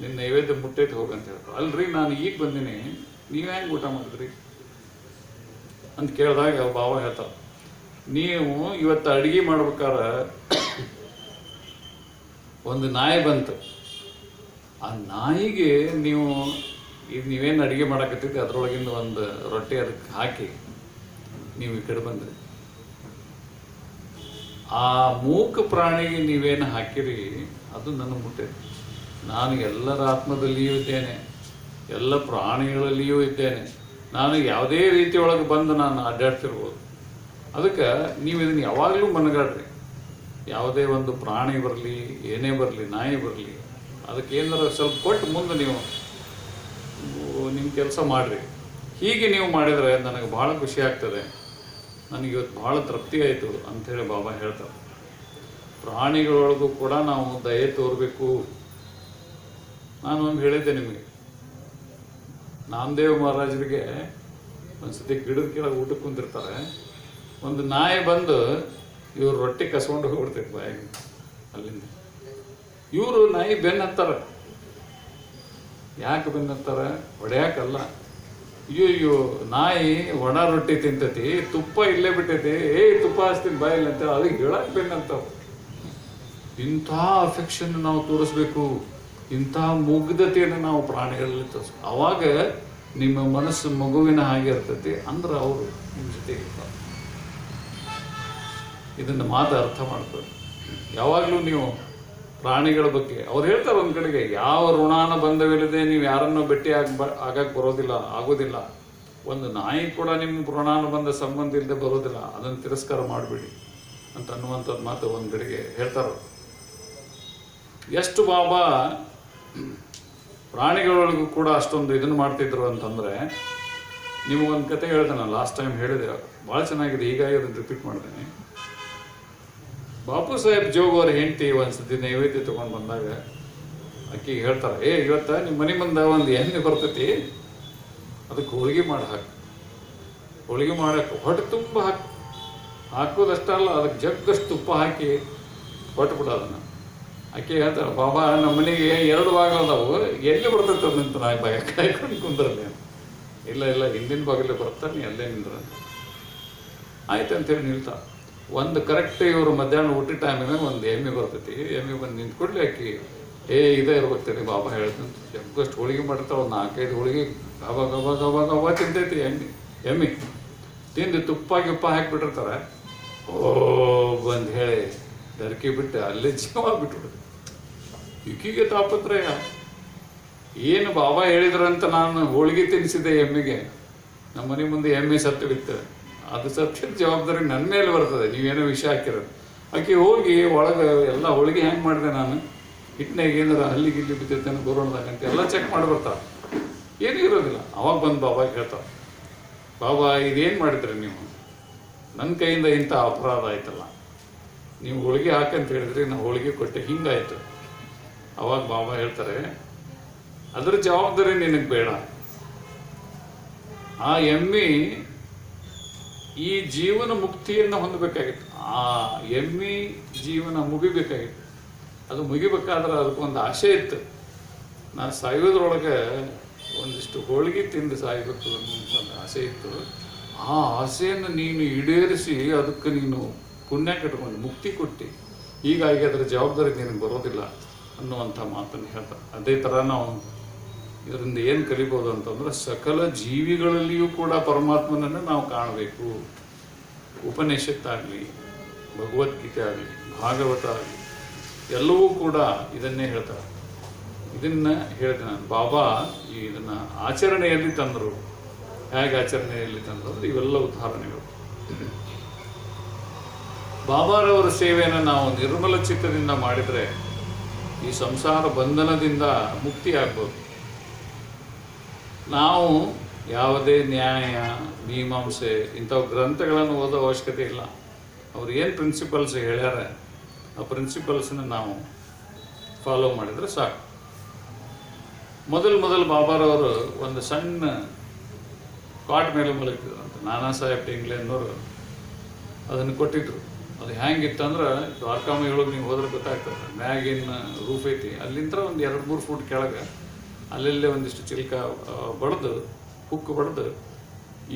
ನಿನ್ನ ನೈವೇದ್ಯ ಮುಟ್ಟೈತೆ ಹೋಗಂತ ಹೇಳ್ತಾರೆ ಅಲ್ರಿ, ನಾನು ಈಗ ಬಂದೀನಿ. ನೀವು ಹೆಂಗೆ ಊಟ ಮಾಡಿದ್ರಿ? ಅಂತ ಕೇಳಿದಾಗ ಭಾವ ಹೇಳ್ತಾರೆ ನೀವು ಇವತ್ತು ಅಡುಗೆ ಮಾಡ್ಬೇಕಾದ್ರೆ ಒಂದು ನಾಯಿ ಬಂತು. ಆ ನಾಯಿಗೆ ನೀವು ಈಗ ನೀವೇನು ಅಡುಗೆ ಮಾಡಕತ್ತಿದ್ದೆ ಅದರೊಳಗಿಂದ ಒಂದು ರೊಟ್ಟಿ ಅದಕ್ಕೆ ಹಾಕಿ ನೀವು ಈ ಕಡೆ ಬಂದ್ರಿ. ಆ ಮೂಕ ಪ್ರಾಣಿಗೆ ನೀವೇನು ಹಾಕಿರಿ, ಅದು ನನ್ನ ಮುಟ್ಟೆ ನಾನು ಎಲ್ಲರ ಆತ್ಮದಲ್ಲಿಯೂ ಇದ್ದೇನೆ, ಎಲ್ಲ ಪ್ರಾಣಿಗಳಲ್ಲಿಯೂ ಇದ್ದೇನೆ. ನಾನು ಯಾವುದೇ ರೀತಿಯೊಳಗೆ ಬಂದು ನಾನು ಅಡ್ಡಾಡ್ತಿರ್ಬೋದು. ಅದಕ್ಕೆ ನೀವು ಇದನ್ನು ಯಾವಾಗಲೂ ಮನಗಾಡ್ರಿ. ಯಾವುದೇ ಒಂದು ಪ್ರಾಣಿ ಬರಲಿ, ಏನೇ ಬರಲಿ, ನಾಯಿ ಬರಲಿ, ಅದಕ್ಕೆ ಏನಾರ ಸ್ವಲ್ಪ ಕೊಟ್ಟು ಮುಂದೆ ನೀವು, ನಿಮ್ಮ ಕೆಲಸ ಮಾಡಿರಿ. ಹೀಗೆ ನೀವು ಮಾಡಿದರೆ ನನಗೆ ಭಾಳ ಖುಷಿ ಆಗ್ತದೆ. ನನಗೆ ಇವತ್ತು ಭಾಳ ತೃಪ್ತಿ ಆಯಿತು ಅಂಥೇಳಿ ಬಾಬಾ ಹೇಳ್ತಾರೆ. ಪ್ರಾಣಿಗಳೊಳಗೂ ಕೂಡ ನಾವು ದಯೆ ತೋರಬೇಕು. ನಾನು ಒಂದು ಹೇಳಿದ್ದೆ ನಿಮಗೆ. ನಾಮದೇವ್ ಮಹಾರಾಜರಿಗೆ ಒಂದ್ಸತಿ ಗಿಡದ ಕೆಳಗೆ ಊಟಕ್ಕೆ ಕುಂತಿರ್ತಾರೆ ಒಂದು ನಾಯಿ ಬಂದು ಇವ್ರು ರೊಟ್ಟಿ ಕಸ್ಕೊಂಡು ಹೋಗ್ಬಿಡ್ತೈತೆ ಬಾಯಿಗೆ ಅಲ್ಲಿಂದ. ಇವರು ನಾಯಿ ಬೆನ್ನತ್ತಾರೆ ಯಾಕೆ ಬೆನ್ನತ್ತಾರೆ ಹೊಡೆಯಾಕಲ್ಲ. ಅಯ್ಯೋ ಅಯ್ಯೋ ನಾಯಿ ಒಣ ರೊಟ್ಟಿ ತಿಂತತಿ, ತುಪ್ಪ ಇಲ್ಲೇ ಬಿಟ್ಟೈತಿ. ಏ, ತುಪ್ಪ ಹಚ್ತೀನಿ ಬಾಯಿಲ್ಲ ಅಂತ ಅದಕ್ಕೆ ಹೇಳಕ್ ಬೆನ್ನಂತಾವ ಇಂಥ ಅಫೆಕ್ಷನ್ ನಾವು ತೋರಿಸ್ಬೇಕು. ಇಂಥ ಮುಗ್ಧತೆಯನ್ನು ನಾವು ಪ್ರಾಣಿಗಳಲ್ಲಿ ತೋರಿಸ ಅವಾಗ ನಿಮ್ಮ ಮನಸ್ಸು ಮಗುವಿನ ಹಾಗೆ ಇರ್ತೈತಿ ಅಂದ್ರೆ ಅವರು ನಿಮ್ಮ ಜೊತೆ ಇರ್ತಾರೆ. ಇದನ್ನು ಮಾತು ಅರ್ಥ ಮಾಡ್ಕೊಳ್ಳಿ. ಯಾವಾಗಲೂ ನೀವು ಪ್ರಾಣಿಗಳ ಬಗ್ಗೆ ಅವ್ರು ಹೇಳ್ತಾರೆ ಒಂದು ಕಡೆಗೆ, ಯಾವ ಋಣಾನ ಬಂಧವಿಲ್ಲದೆ ನೀವು ಯಾರನ್ನೂ ಭೇಟಿ ಆಗ ಆಗಕ್ಕೆ ಬರೋದಿಲ್ಲ, ಆಗೋದಿಲ್ಲ. ಒಂದು ನಾಯಿ ಕೂಡ ನಿಮ್ಮ ಋಣಾನ ಬಂದ ಸಂಬಂಧ ಇಲ್ಲದೆ ಬರೋದಿಲ್ಲ, ಅದನ್ನು ತಿರಸ್ಕಾರ ಮಾಡಬೇಡಿ ಅಂತ ಅನ್ನುವಂಥದ್ದು ಮಾತು ಒಂದು ಕಡೆಗೆ ಹೇಳ್ತಾರೆ ಎಷ್ಟು ಬಾಬಾ ಪ್ರಾಣಿಗಳೊಳಗೂ ಕೂಡ ಅಷ್ಟೊಂದು ಇದನ್ನು ಮಾಡ್ತಿದ್ರು ಅಂತಂದರೆ ನಿಮಗೊಂದು ಕತೆ ಹೇಳ್ದೆ ನಾನು ಲಾಸ್ಟ್ ಟೈಮ್ ಹೇಳಿದೆ. ಭಾಳ ಚೆನ್ನಾಗಿದೆ ಹೀಗಾಗಿ ಅದನ್ನು ರಿಪೀಟ್ ಮಾಡ್ತೇನೆ. ಬಾಪು ಸಾಹೇಬ್ ಜೋಗ್ ಅವ್ರ ಹೆಂಡತಿ ಒಂದ್ಸತಿ ನೈವೇದ್ಯ ತಗೊಂಡು ಬಂದಾಗ ಅಕ್ಕಿಗೆ ಹೇಳ್ತಾರೆ, ಏ, ಇವತ್ತ ನಿಮ್ಮ ಮನೆ ಮುಂದೆ ಒಂದು ಎಣ್ಣೆ ಬರ್ತೈತಿ, ಅದಕ್ಕೆ ಹೋಳಿಗೆ ಮಾಡಿ ಹಾಕಿ. ಹೋಳಿಗೆ ಮಾಡಕ್ಕೆ ಹೊಟ್ಟೆ ತುಂಬ ಹಾಕಿ ಹಾಕೋದಷ್ಟಲ್ಲ ಅದಕ್ಕೆ ಜಗ್ಗಷ್ಟು ತುಪ್ಪ ಹಾಕಿ ಹೊಟ್ಟು ಅದನ್ನು ಆಕೆ ಹೇಳ್ತಾರೆ, ಬಾಬಾ, ನಮ್ಮ ಮನೆಗೆ ಎರಡು ಬಾಗಿಲು ಅದಾವು. ಎಲ್ಲಿ ಬರ್ತೈತೆ ನಿಂತ ನಾ ಬಾಯ ಕಾಯ್ಕೊಂಡು ಕುಂದ್ರಲ್ಲಿ ಇಲ್ಲ ಇಲ್ಲ, ಹಿಂದಿನ ಬಾಗಿಲೇ ನೀ ಅಲ್ಲೇ ನಿಂದ್ರ ಆಯ್ತು ಅಂತೇಳಿ ನಿಲ್ತಾ. ಒಂದು ಕರೆಕ್ಟ್ ಇವರು ಮಧ್ಯಾಹ್ನ ಊಟ ಟೈಮಿಗೆ ಒಂದು ಎಮ್ಮೆ ಬರ್ತೈತಿ. ಎಮ್ಮೆ ಬಂದು ನಿಂತ್ಕೊಳ್ಳಿ ಆಕಿ ಏ, ಇದೇ ಇರ್ಬೇಕ್ತೇನೆ ಬಾಬಾ ಹೇಳ್ತಂತ ಜಗ್ಗಷ್ಟು ಹೋಳಿಗೆ ಮಾಡಿರ್ತಾವ ಒಂದು ನಾಲ್ಕೈದು ಹೋಳಿಗೆ ಗಬ ಗಬ ಗಬ ಗಬ ತಿಂತೈತಿ ಎಮ್ಮೆ ಎಮ್ಮೆ. ತಿಂದು ತುಪ್ಪ, ಗಿಪ್ಪ ಹಾಕಿಬಿಟ್ಟಿರ್ತಾರೆ. ಓ ಬಂದು ಹೇಳಿ ದರ್ಕಿ ಬಿಟ್ಟು ಅಲ್ಲೇ ಜೀವ ಬಿಟ್ಬಿಡುದು ಈಕಿಗೆ ತಾಪತ್ರಯ. ಏನು ಬಾಬಾ ಹೇಳಿದ್ರಂತ ನಾನು ಹೋಳಿಗೆ ತಿನ್ನಿಸಿದೆ ಎಮ್ಮೆಗೆ. ನಮ್ಮ ಮನೆ ಮುಂದೆ ಎಮ್ಮೆ ಸತ್ತು ಬಿತ್ತು. ಅದು ಸತ್ಯದ ಜವಾಬ್ದಾರಿ ನನ್ನ ಮೇಲೆ ಬರ್ತದೆ, ನೀವೇನೋ ವಿಷಯ ಹಾಕಿರೋದು. ಆಕೆ ಹೋಗಿ ಒಳಗೆ ಎಲ್ಲ ಹೋಳಿಗೆ ಹೆಂಗೆ ಮಾಡಿದೆ ನಾನು? ಹಿಟ್ಟಿನಾಗ ಏನಾರ ಹಲ್ಲಿ ಗಿಲ್ಲಿ ಬಿದ್ದೈತೆ ಬರೋಣದಾಗ ಅಂತ ಎಲ್ಲ ಚೆಕ್ ಮಾಡಿ ಬರ್ತಾರೆ ಏನೂ ಇರೋದಿಲ್ಲ. ಅವಾಗ ಬಂದು ಬಾಬಾ ಹೇಳ್ತಾರೆ ಬಾಬಾ, ಇದೇನು ಮಾಡಿದ್ರಿ ನೀವು? ನನ್ನ ಕೈಯಿಂದ ಇಂಥ ಅಪರಾಧ ಆಯ್ತಲ್ಲ. ನೀವು ಹೋಳಿಗೆ ಹಾಕಂತ ಹೇಳಿದ್ರಿ ನಾನು ಹೋಳಿಗೆ ಕೊಟ್ಟೆ, ಹಿಂಗಾಯ್ತು. ಅವಾಗ ಬಾಬಾ ಹೇಳ್ತಾರೆ, ಅದರ ಜವಾಬ್ದಾರಿ ನಿನಗೆ ಬೇಡ. ಆ ಎಮ್ಮಿ ಈ ಜೀವನ ಮುಕ್ತಿಯನ್ನು ಹೊಂದಬೇಕಾಗಿತ್ತು. ಆ ಎಮ್ಮಿ ಜೀವನ ಮುಗಿಬೇಕಾಗಿತ್ತು. ಅದು ಮುಗಿಬೇಕಾದ್ರೆ ಅದಕ್ಕೊಂದು ಆಸೆ ಇತ್ತು. ನಾನು ಸಾಯೋದ್ರೊಳಗೆ ಒಂದಿಷ್ಟು ಹೋಳಿಗೆ ತಿಂದು ಸಾಯಬೇಕು ಅನ್ನೋ ಒಂದು ಆಸೆ ಇತ್ತು. ಆ ಆಸೆಯನ್ನು ನೀನು ಈಡೇರಿಸಿ ಅದಕ್ಕೆ ನೀನು ಪುಣ್ಯ ಕಟ್ಕೊಂಡು ಮುಕ್ತಿ ಕೊಟ್ಟು. ಹೀಗಾಗಿ ಅದರ ಜವಾಬ್ದಾರಿ ನಿನಗೆ ಬರೋದಿಲ್ಲ. ಅನ್ನುವಂಥ ಮಾತನ್ನು ಹೇಳ್ತಾರೆ ಅದೇ ಥರ ನಾವು ಇದರಿಂದ ಏನು ಕಲಿಬೋದು ಅಂತಂದ್ರೆ ಸಕಲ ಜೀವಿಗಳಲ್ಲಿಯೂ ಕೂಡ ಪರಮಾತ್ಮನನ್ನು ನಾವು ಕಾಣಬೇಕು. ಉಪನಿಷತ್ತಾಗಲಿ ಭಗವದ್ಗೀತೆ ಆಗಲಿ, ಭಾಗವತ ಆಗಲಿ, ಎಲ್ಲವೂ ಕೂಡ ಇದನ್ನೇ ಹೇಳ್ತಾರೆ. ಇದನ್ನ ಹೇಳಿದೆ ನಾನು. ಬಾಬಾ ಈ ಇದನ್ನ ಆಚರಣೆಯಲ್ಲಿ ತಂದರು. ಹೇಗೆ ಆಚರಣೆಯಲ್ಲಿ ತಂದರು ಇವೆಲ್ಲ ಉದಾಹರಣೆಗಳು. ಬಾಬಾರವರ ಸೇವೆಯನ್ನು ನಾವು ನಿರ್ಮಲ ಚಿತ್ತದಿಂದ ಮಾಡಿದರೆ ಈ ಸಂಸಾರ ಬಂಧನದಿಂದ ಮುಕ್ತಿ ಆಗ್ಬೋದು. ನಾವು ಯಾವುದೇ ನ್ಯಾಯ, ಮೀಮಾಂಸೆ ಇಂಥವು ಗ್ರಂಥಗಳನ್ನು ಓದೋ ಅವಶ್ಯಕತೆ ಇಲ್ಲ. ಅವ್ರು ಏನು ಪ್ರಿನ್ಸಿಪಲ್ಸ್ ಹೇಳ್ಯಾರ, ಆ ಪ್ರಿನ್ಸಿಪಲ್ಸನ್ನ ನಾವು ಫಾಲೋ ಮಾಡಿದರೆ ಸಾಕು. ಮೊದಲು ಮೊದಲು ಬಾಬಾರವರು ಒಂದು ಸಣ್ಣ ಕಾಟ್ ಮೇಲೆ ಮಲಗಿದ್ರು ಅಂತ. ನಾನಾ ಸಾಹೇಬ್ ಇಂಗ್ಲೆಂಡ್ನವರು ಅದನ್ನು ಕೊಟ್ಟಿದ್ರು. ಅದು ಹೆಂಗಿತ್ತಂದ್ರೆ ದ್ವಾರಕಾಮ ಹೇಳೋದು ನೀವು ಹೋದ್ರೆ ಗೊತ್ತಾಗ್ತದೆ. ಮ್ಯಾಗಿನ ರೂಫ್ ಐತಿ. ಅಲ್ಲಿಂದ ಒಂದು ಎರಡು ಮೂರು ಫೂಟ್ ಕೆಳಗೆ ಅಲ್ಲಲ್ಲೇ ಒಂದಿಷ್ಟು ಚಿಲ್ಕ ಬಡ್ದು ಹುಕ್ಕು ಬಡ್ದು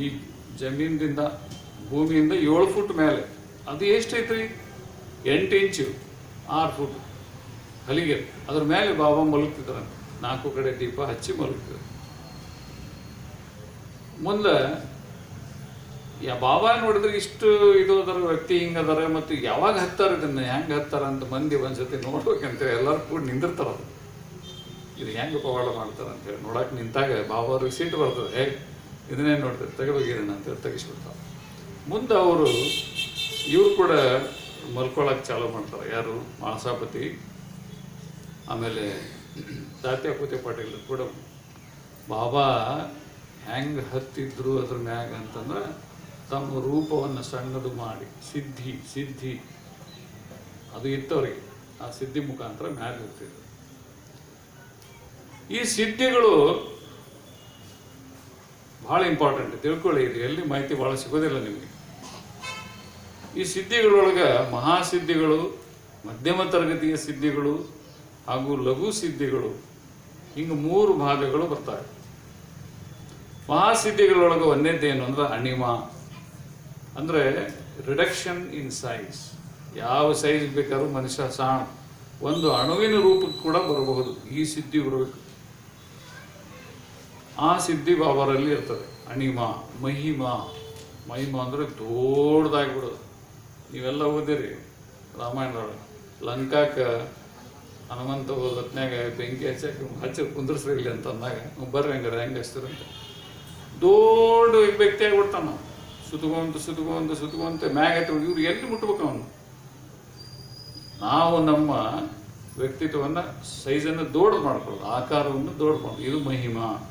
ಈ ಜಮೀನಿಂದ ಭೂಮಿಯಿಂದ ಏಳು ಫೂಟ್ ಮೇಲೆ. ಅದು ಎಷ್ಟೈತ್ರಿ ಎಂಟು ಇಂಚು, ಆರು ಫೂಟ್ ಹಲಿಗೆ. ಅದ್ರ ಮೇಲೆ ಬಾಬಾ ಮಲಗ್ತಿದ್ರಂತೆ ನಾಲ್ಕು ಕಡೆ ದೀಪ ಹಚ್ಚಿ ಮಲಗ್ತಿದ್ರು. ಮುಂದೆ ಯಾ ಬಾಬಾ ನೋಡಿದ್ರೆ ಇಷ್ಟು ಇದು ಅದರ, ವ್ಯಕ್ತಿ ಹಿಂಗ ಅದಾರ, ಮತ್ತು ಯಾವಾಗ ಹತ್ತಾರ ಇದನ್ನ, ಹೆಂಗ್ ಹತ್ತಾರ ಅಂತ ಮಂದಿ ಒಂದ್ಸತಿ ನೋಡ್ಬೇಕಂತ ಎಲ್ಲರೂ ಕೂಡ ನಿಂದಿರ್ತಾರ ಇದು ಹೆಂಗ್ ಪವಾಡ ಮಾಡ್ತಾರ ಅಂತೇಳಿ ನೋಡಕ್ ನಿಂತಾಗ ಬಾಬಾ ಅವ್ರಿಗೆ ಸೀಟ್ ಬರ್ತದೆ. ಹೇ, ಇದನ್ನೇ ನೋಡ್ತಾರೆ ಅಂತ ಅಂತೇಳಿ ತೆಗಿಸ್ಬಿಡ್ತಾರೆ. ಮುಂದೆ ಅವರು, ಇವ್ರು ಕೂಡ ಮಲ್ಕೊಳಕ್ ಚಾಲೂ ಮಾಡ್ತಾರೆ. ಯಾರು? ಮಾಸಾಪತಿ ಆಮೇಲೆ ತಾತ್ಯಾಪತಿ ಪಾಟೀಲ್ ಕೂಡ. ಬಾಬಾ ಹೆಂಗ್ ಹತ್ತಿದ್ರು ಅದ್ರ ಮ್ಯಾಗ ಅಂತಂದ್ರೆ ತಮ್ಮ ರೂಪವನ್ನು ಸಣ್ಣದು ಮಾಡಿ, ಸಿದ್ಧಿ ಸಿದ್ಧಿ. ಅದು ಇತ್ತವರಿಗೆ ಆ ಸಿದ್ಧಿ ಮುಖಾಂತರ ಮ್ಯಾಲೆ ಹೋಗ್ತಿದ್ರು ಈ ಸಿದ್ಧಿಗಳು ಬಹಳ ಇಂಪಾರ್ಟೆಂಟ್ ತಿಳ್ಕೊಳ್ಳಿ, ಇದು ಎಲ್ಲಿ ಮಾಹಿತಿ ಬಹಳ ಸಿಗೋದಿಲ್ಲ ನಿಮಗೆ. ಈ ಸಿದ್ಧಿಗಳೊಳಗೆ ಮಹಾಸಿದ್ಧಿಗಳು, ಮಧ್ಯಮ ತರಗತಿಯ ಸಿದ್ಧಿಗಳು ಹಾಗೂ ಲಘು ಸಿದ್ಧಿಗಳು, ಹಿಂಗೆ ಮೂರು ಭಾಗಗಳು ಬರ್ತವೆ. ಮಹಾಸಿದ್ಧಿಗಳೊಳಗೆ ಒಂದೇದ್ದೇನು ಅಂದ್ರೆ ಅಣಿಮ. ಅಂದ್ರೆ ರಿಡಕ್ಷನ್ ಇನ್ ಸೈಜ್ ಯಾವ ಸೈಜ್ ಬೇಕಾದ್ರೂ ಮನುಷ್ಯ ಸಾಣ. ಒಂದು ಅಣುವಿನ ರೂಪಕ್ಕೆ ಕೂಡ ಬರಬಹುದು. ಈ ಸಿದ್ಧಿ ಬರಬೇಕು. ಆ ಸಿದ್ಧಿ ಬಾಬರಲ್ಲಿ ಇರ್ತದೆ. ಅಣಿಮ, ಮಹಿಮ. ಮಹಿಮ ಅಂದರೆ ದೊಡ್ಡದಾಗ್ಬಿಡೋದು. ನೀವೆಲ್ಲ ಓದಿರಿ. ರಾಮಾಯಣ ಲಂಕಾಕ ಹನುಮಂತ ಹೊತ್ನ್ಯಾಗ ಬೆಂಕಿ ಹಚ್ಚಕ್ಕೆ ಹಚ್ಚಿ ಕುಂದ್ರಸ್ರಿ ಇಲ್ಲಿ ಅಂತ ಅಂದಾಗ, ಬರ್ರಿ ಹೆಂಗಾರೆ, ಹೆಂಗೆ ಹಚ್ತೀರಂತ? ದೊಡ್ಡ ವ್ಯಕ್ತಿ ಆಗಿಬಿಡ್ತಾನ. ಸುತ್ತಕೊಂತ ಸುತ್ತುಕೊಂತ ಸುತ್ತುಕೊಂತ ಮ್ಯಾಗ ಇವರು ಎಲ್ಲಿ ಮುಟ್ಬೇಕು ಅವನು? ನಾವು ನಮ್ಮ ವ್ಯಕ್ತಿತ್ವವನ್ನು ಸೈಜನ್ನು ದೊಡ್ಡ ಮಾಡ್ಕೊಳ್ಳೋದು, ಆಕಾರವನ್ನು ದೊಡ್ಡ ಮಾಡೋದು ಇದು ಮಹಿಮಾ,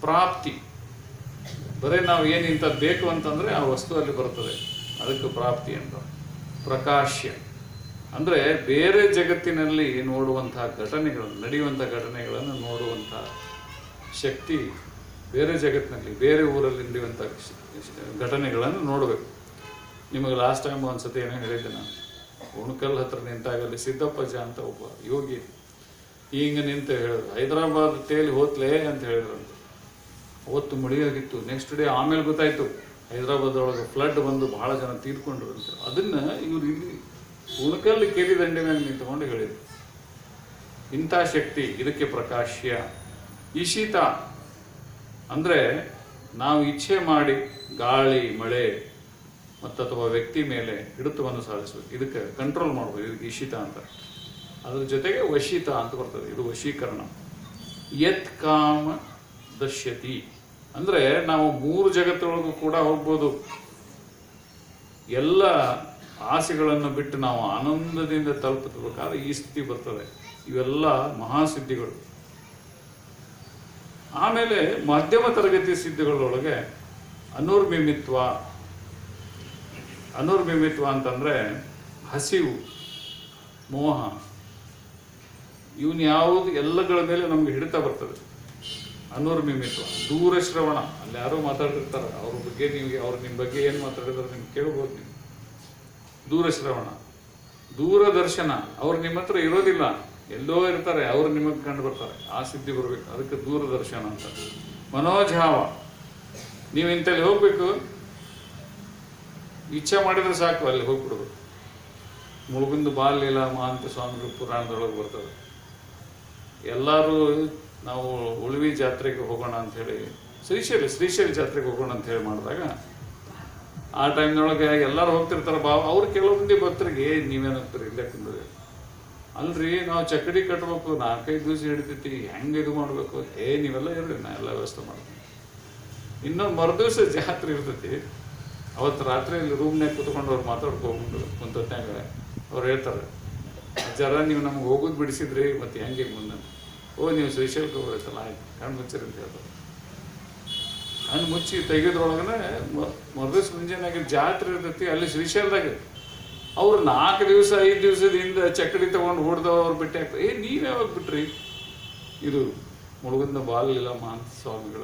ಪ್ರಾಪ್ತಿ. ಬರೀ ನಾವು ಏನು ಇಂಥದ್ದು ಬೇಕು ಅಂತಂದರೆ ಆ ವಸ್ತು ಅಲ್ಲಿ ಬರ್ತದೆ. ಅದಕ್ಕೆ ಪ್ರಾಪ್ತಿ ಅಂತ. ಪ್ರಕಾಶ್ಯ. ಅಂದರೆ ಬೇರೆ ಜಗತ್ತಿನಲ್ಲಿ ನೋಡುವಂಥ ಘಟನೆಗಳನ್ನು ನಡೆಯುವಂಥ ಘಟನೆಗಳನ್ನು ನೋಡುವಂಥ ಶಕ್ತಿ ಬೇರೆ ಜಗತ್ತಿನಲ್ಲಿ, ಬೇರೆ ಊರಲ್ಲಿ ನಡೆಯುವಂಥ ಘಟನೆಗಳನ್ನು ನೋಡಬೇಕು. ನಿಮಗೆ ಲಾಸ್ಟ್ ಟೈಮ್ ಒಂದ್ಸತಿ ಏನೋ ಹೇಳಿದ್ದೆ ನಾನು. ಉಣಕಲ್ ಹತ್ರ ನಿಂತಾಗ ಅಲ್ಲಿ ಸಿದ್ದಪ್ಪಜ್ಜ ಅಂತ ಒಬ್ಬ ಯೋಗಿ ಹಿಂಗೆ ನಿಂತು ಹೇಳಿದ್ರು. ಹೈದರಾಬಾದ್ ತೇಲಿ ಹೋತ್ಲೇ ಅಂತ ಹೇಳಿದ್ರು ಅವತ್ತು ಮಳೆಯಾಗಿತ್ತು. ನೆಕ್ಸ್ಟ್ ಡೇ ಆಮೇಲೆ ಗೊತ್ತಾಯ್ತು. ಹೈದರಾಬಾದ್ ಒಳಗೆ ಫ್ಲಡ್ ಬಂದು ಬಹಳ ಜನ ತೀರ್ಕೊಂಡ್ರು ಅಂತ. ಅದನ್ನ ಇವ್ರು ಇಲ್ಲಿ ಉಣಕಲ್ ಕೇಳಿ ದಂಡೆ ಮೇಲೆ ನಿಂತ್ಕೊಂಡು ಹೇಳಿದ್ರು. ಇಂಥ ಶಕ್ತಿ, ಇದಕ್ಕೆ ಪ್ರಕಾಶ್ಯ. ಇಶಿತ ಅಂದ್ರೆ ನಾವು ಇಚ್ಛೆ ಮಾಡಿ ಗಾಳಿ, ಮಳೆ ಮತ್ತು ಅಥವಾ ವ್ಯಕ್ತಿ ಮೇಲೆ ಹಿಡಿತವನ್ನು ಸಾಧಿಸಬೇಕು. ಇದಕ್ಕೆ ಕಂಟ್ರೋಲ್ ಮಾಡ್ಬೋದು. ಇದಕ್ಕೆ ಇಶಿತ ಅಂತ. ಅದ್ರ ಜೊತೆಗೆ ವಶಿತ ಅಂತ ಬರ್ತದೆ. ಇದು ವಶೀಕರಣ. ಯತ್ ಕಾಮ ದಶ್ಯತಿ. ಅಂದರೆ ನಾವು ಮೂರು ಜಗತ್ತೊಳಗೂ ಕೂಡ ಹೋಗ್ಬೋದು. ಎಲ್ಲ ಆಸೆಗಳನ್ನು ಬಿಟ್ಟು ನಾವು ಆನಂದದಿಂದ ತಲುಪಬೇಕಾದ್ರೆ ಈ ಸ್ಥಿತಿ ಬರ್ತದೆ. ಇವೆಲ್ಲ ಮಹಾಸಿದ್ಧಿಗಳು. ಆಮೇಲೆ ಮಧ್ಯಮ ತರಗತಿ ಸಿದ್ಧಿಗಳೊಳಗೆ ಅನುರ್ಮಿಮಿತ್ವ ಅನುರ್ಮಿಮಿತ್ವ ಅಂತಂದರೆ ಹಸಿವು, ಮೋಹ. ಇವನು ಯಾವುದು ಎಲ್ಲಗಳ ಮೇಲೆ ನಮ್ಗೆ ಹಿಡಿತ ಬರ್ತದೆ. ಅನುರ್ಮಿಮಿತ್ವ, ದೂರ ಶ್ರವಣ. ಅಲ್ಲಿ ಯಾರೋ ಮಾತಾಡಿರ್ತಾರೆ ಅವ್ರ ಬಗ್ಗೆ ನೀವು, ಅವ್ರು ನಿಮ್ಮ ಬಗ್ಗೆ ಏನು ಮಾತಾಡಿದ್ರೆ ನಿಮ್ಗೆ ಕೇಳ್ಬೋದು ನೀವು. ದೂರ ಶ್ರವಣ, ದೂರದರ್ಶನ. ಅವ್ರು ನಿಮ್ಮ ಹತ್ರ ಇರೋದಿಲ್ಲ. ಎಲ್ಲೋ ಇರ್ತಾರೆ, ಅವರು ನಿಮಗೆ ಕಂಡು ಬರ್ತಾರೆ, ಆ ಸಿದ್ಧಿ ಬರಬೇಕು, ಅದಕ್ಕೆ ದೂರದರ್ಶನ ಅಂತ. ಮನೋಜಾವ ನೀವು ಇಂಥಲ್ಲಿ ಹೋಗ್ಬೇಕು. ಇಚ್ಛೆ ಮಾಡಿದ್ರೆ ಸಾಕು, ಅಲ್ಲಿ ಹೋಗ್ಬಿಡ್ಬೇಕು. ಮುಳುಗುಂದು ಬಾಲ್ಯಲ ಮಹಾಂತ ಸ್ವಾಮಿಗಳು ಪುರಾಣದೊಳಗೆ ಬರ್ತದೆ ಎಲ್ಲರೂ ನಾವು ಉಳುವಿ ಜಾತ್ರೆಗೆ ಹೋಗೋಣ ಅಂತ ಹೇಳಿ, ಶ್ರೀಶೈಲಿ, ಶ್ರೀಶೈಲ ಜಾತ್ರೆಗೆ ಹೋಗೋಣ ಅಂತ ಹೇಳಿ ಮಾಡಿದಾಗ, ಆ ಟೈಮ್ನೊಳಗೆ ಎಲ್ಲರೂ ಹೋಗ್ತಿರ್ತಾರೆ, ಬಾ, ಅವ್ರು ಕೆಲವು ಮಂದಿ ಭಕ್ತರಿಗೆ ನೀವೇನಾಗ್ತೀರಿ ಇಲ್ಲೇ ಕುಂದ್ರಿ ಅಲ್ರಿ, ನಾವು ಚಕ್ಕಡಿ ಕಟ್ಟಬೇಕು ನಾಲ್ಕೈದು ದಿವಸ ಹಿಡಿತೈತಿ, ಹೆಂಗೆ ಇದು ಮಾಡಬೇಕು? ಏ, ನೀವೆಲ್ಲ ಇರ್ರಿ, ನಾ ಎಲ್ಲ ವ್ಯವಸ್ಥೆ ಮಾಡ್ತೀನಿ. ಇನ್ನೊಂದು ಮರುದಿವಸ ಜಾತ್ರೆ ಇರ್ತೈತಿ. ಅವತ್ತು ರಾತ್ರಿ ಇಲ್ಲಿ ರೂಮ್ನಾಗ ಕುತ್ಕೊಂಡು ಅವ್ರು ಮಾತಾಡ್ಕೊಂಡು ಕುಂತತ್ನಾಗ ಅವ್ರು ಹೇಳ್ತಾರೆ ಜರ ನೀವು ನಮ್ಗೆ ಹೋಗೋದು ಬಿಡಿಸಿದ್ರಿ, ಮತ್ತೆ ಹೆಂಗೆ ಮುಂದೆ? ಓ, ನೀವು ಶ್ರೀಶೈಲಕ್ಕೆ ಹೋಗ್ಬೇಕಲ್ಲ ಆಯ್ತು ಕಣ್ಣು ಮುಚ್ಚಿರಿ ಅಂತ ಹೇಳ್ತಾರೆ. ಕಣ್ಣು ಮುಚ್ಚಿ ತೆಗೆದ್ರೊಳಗನೆ ಮರುದಿವ್ಸ ಮುಂಜಾನೆ ಜಾತ್ರೆ ಇರ್ತೈತಿ, ಅಲ್ಲಿ ಶ್ರೀಶೈಲದಾಗ. ಅವ್ರು ನಾಲ್ಕು ದಿವಸ, ಐದು ದಿವಸದ ಹಿಂದೆ ಚಕ್ಕಡಿ ತಗೊಂಡು ಹೊಡೆದವ್ರು ಬಿಟ್ಟೆ ಆಗ್ತದೆ ಏ, ನೀವು ಯಾವಾಗ ಬಿಟ್ರಿ? ಇದು ಮುಳುಗಂದ ಬಾಲಿಲ್ಲ ಮಹಾಂತ ಸ್ವಾಮಿಗಳ